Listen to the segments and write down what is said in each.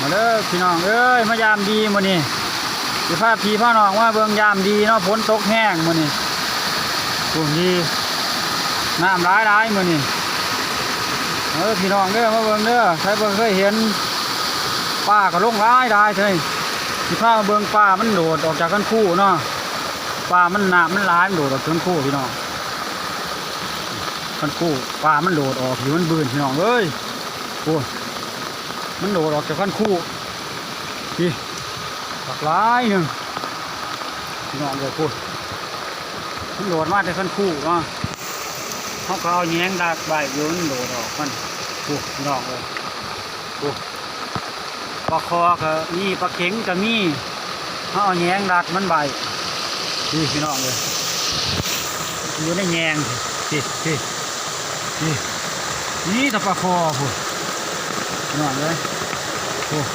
มาเด้อพี่น้องเอ้ยมายามดีมื้อนี้สิพาพี่พาน้องมาเบิ่งยามดีเนาะฝนตกแห้งมื้อนี้ฝนดีน้ำร้ายร้ายมื้อนี้เออพี่น้องเด้อมาเบิ่งเด้อใครเบิ่งเคยเห็นป้าก็ลงร้ายร้ายเท่สิพามาเบิ่งป้ามันโดดออกจากกันคู่เนาะป้ามันน้ำมันร้ายมันโดดออกจากกันคู่พี่น้องกันคู่ป้ามันโดดออกอยู่มันบืนพี่น้องเอ้ยโอ้ มันโดดออกจากขั้นคู่พี่ปักร้ายหนึ่งพี่น้องเลยพูดมันโดดมาจากขั้นคู่เนาะเขาก็เอาแย้งดักใบยู่มันโดดออกมันพูดน้องเลยพูดปลาคอก็มีปลาเข็งก็มีเขาเอาแย้งดักมันใบพี่พี่น้องเลยอยู่ในแยงพี่พี่พี่นี่ต่ปลาคอพูด นอนเลยโอ้โ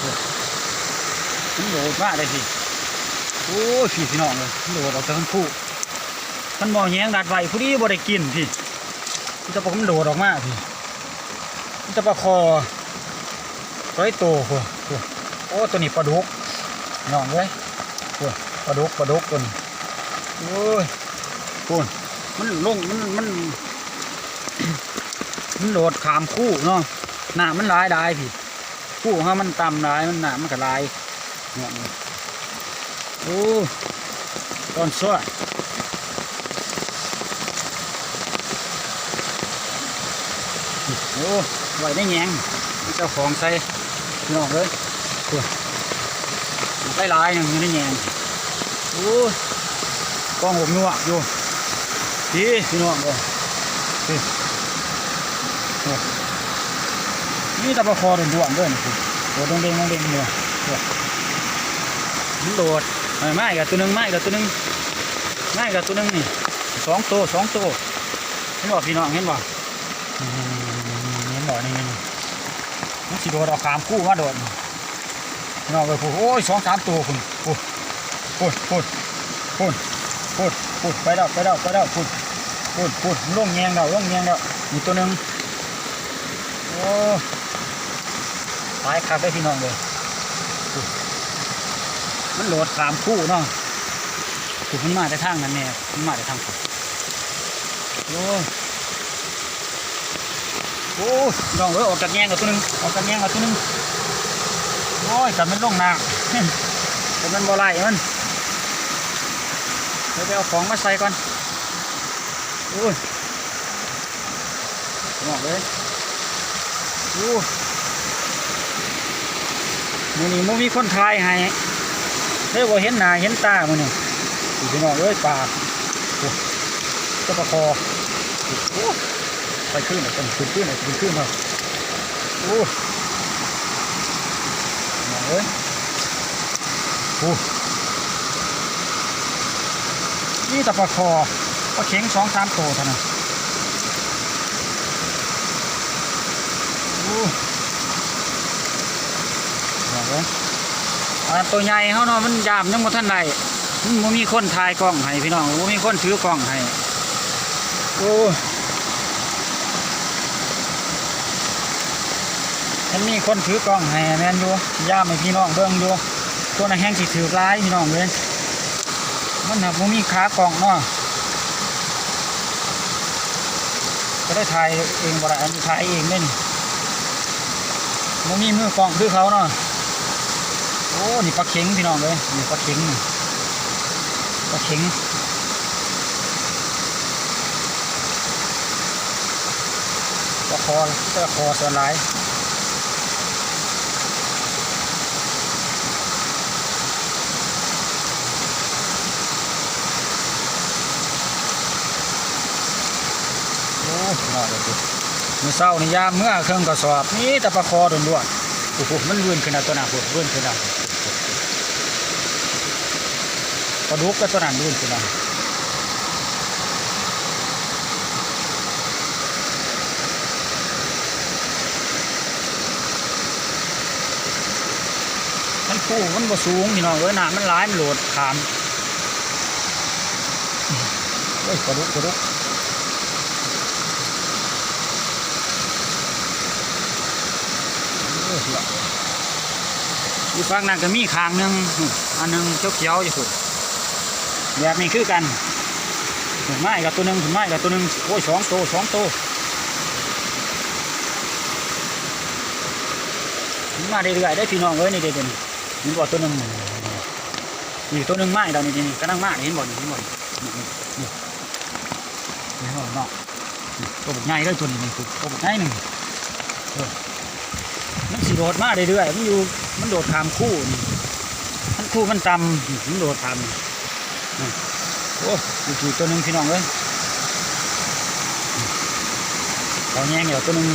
หมันโดดมากเลยสิโอ้ยพี่พี่น้องเลยมันโดดออกจากทั้งคู่มันมองแยงดัดไว้ผู้นี้บ่ได้กินพี่มันจะปลามันโดดออกมาพี่มันจะปลาคอร้อยโตโหโอ้โอ้ตัวนี้ปลาดุกน้องเลยโอ้ปลาดุกปลาดุกตัวนี้โอ้ยโอ้ยมันลงมันมัน มันโดดขามคู่เนาะหนามันลายได้พี่คู่ของมันต่ำลายมันหนามันก็หลายเนี่ยโอ้ตอนสวยโอ้ไหวได้แยงเจ้าของใส่พี่น้องเลยตัวไล่ลายหนึ่งอยู่ได้แยงโอ้กองหกนัวอยู่พี่พี่น้องเลยดี นี่ตะปะคอด่วนๆด้วยนี่คือโดดเด้งๆเด้งๆเนี่ยเนี่ยมันโดดไม่ไม่กับตัวหนึงไม่กับตัวหนึงไม่กับตัวหนึงนี่สองตัวสองตัวเห็นบ่พี่น้องเห็นบ่อืมเห็นบ่นี่นี่นี่มันสิโดดเอาขามคู่มาโดดนี่พี่น้องเลยพูดโอ้ยสองสามตัวคุณพูดพูดพูดพูดพูดพูดไปแล้วไปแล้วไปแล้วพูดพูดพูดลงแยงแล้วลงแยงแล้วมีตัวหนึง โอ้ตายคักได้พี่น้องเลยมันโหลดสามคู่เนาะถูกมันมาแต่ทางนั้นแน่มันมาแต่ทางผมโอ้โอ้พี่น้องเอ้ยออกจากแยงกับตัวหนึงออกจากแยงกับตัวหนึงโอ้ยจับมันลงน้ำจับมันบ่ไหลมันเดี๋ยวไปเอาของมาใส่ก่อนโอ้ยพี่น้องเอ้ย โอ้มื้อนี้มันมีคนทายให้เฮ้ยบ่าเห็นหน้าเห็นตามื้อนี้สิพี่น้องเอ้ยปากโอ้จะประคอโอ้ไปขึ้นหน่อยขึ้นขึ้นขึ้นหน่อยขึ้นขึ้นหน่อยโอ้พี่น้องเอ้ยโอ้นี่ตะปลาคอปลาเข็งสองสามโตเท่านั้น โอ้บอกเลยอ่า ตัวใหญ่เขาเนาะมันยามยังบ่ทันใดมันมีคนถ่ายกล้องให้พี่น้องบ่มีคนถือกล้องให้โอ้มันมีคนถือกล้องให้แม่นอยู่ยามให้พี่น้องเบิ่งอยู่ตัวนั้นแห้งสิถือร้ายพี่น้องเลยมันน่ะบ่มีขากล้องเนาะก็ได้ถ่ายเองบ่ได้อันถ่ายเองเล่นมันมีมือกล้องคือเขาเนาะ โอ้นี่ปลาเข็งพี่น้องเลยนี่ปลาเข็งปลาเข็งปลาคอปลาคอส่วนหลายโอ้น่าเลยดิมือเศร้านี่ยามเมื่อเครื่องกระสอบนี่แต่ปลาคอโด่วนๆโอ้โหมันเลื่นขึ้นเอาตัวหนาปวดเลื่นขึ้นเอาปลาดุกก็ตัวนั้นเลื่อนขึ้นเอามันคู่มันบ่สูงพี่น้องเอ้ยน้ำมันหลายมันโหลดขามเอ้ยปลาดุกปลาดุกอยู่ฝั่งนั้นก็มีคางหนึ่งอันหนึ่งเขียวๆอยู่พุ่น แบบนี้คือกันถึงไม้กับตัวหนึงถึงไม้กับตัวหนึ่งโอ้ยสองตัวสองตัวมาเรื่อยๆได้พี่น้องเอ้ยนี่เด่นๆนี่บ่ตัวหนึ่งนี่ตัวหนึ่งไม้ดาวนี่นี่กำลังมาเห็นบ่เห็นบ่นี่นี่นี่นี่ห็นบ่เนาะตัวบักใหญ่เลยตัวนี้นี่ตัวบักใหญ่หนึ่งมันสิโดดมาเรื่อยๆมันอยู่มันโดดทามคู่นี่มันคู่มันตำมันโดดทามนี่ โอ้ยตัวนึงพี่น้องเลยเขาแย่งเดี๋ยวตัวนึง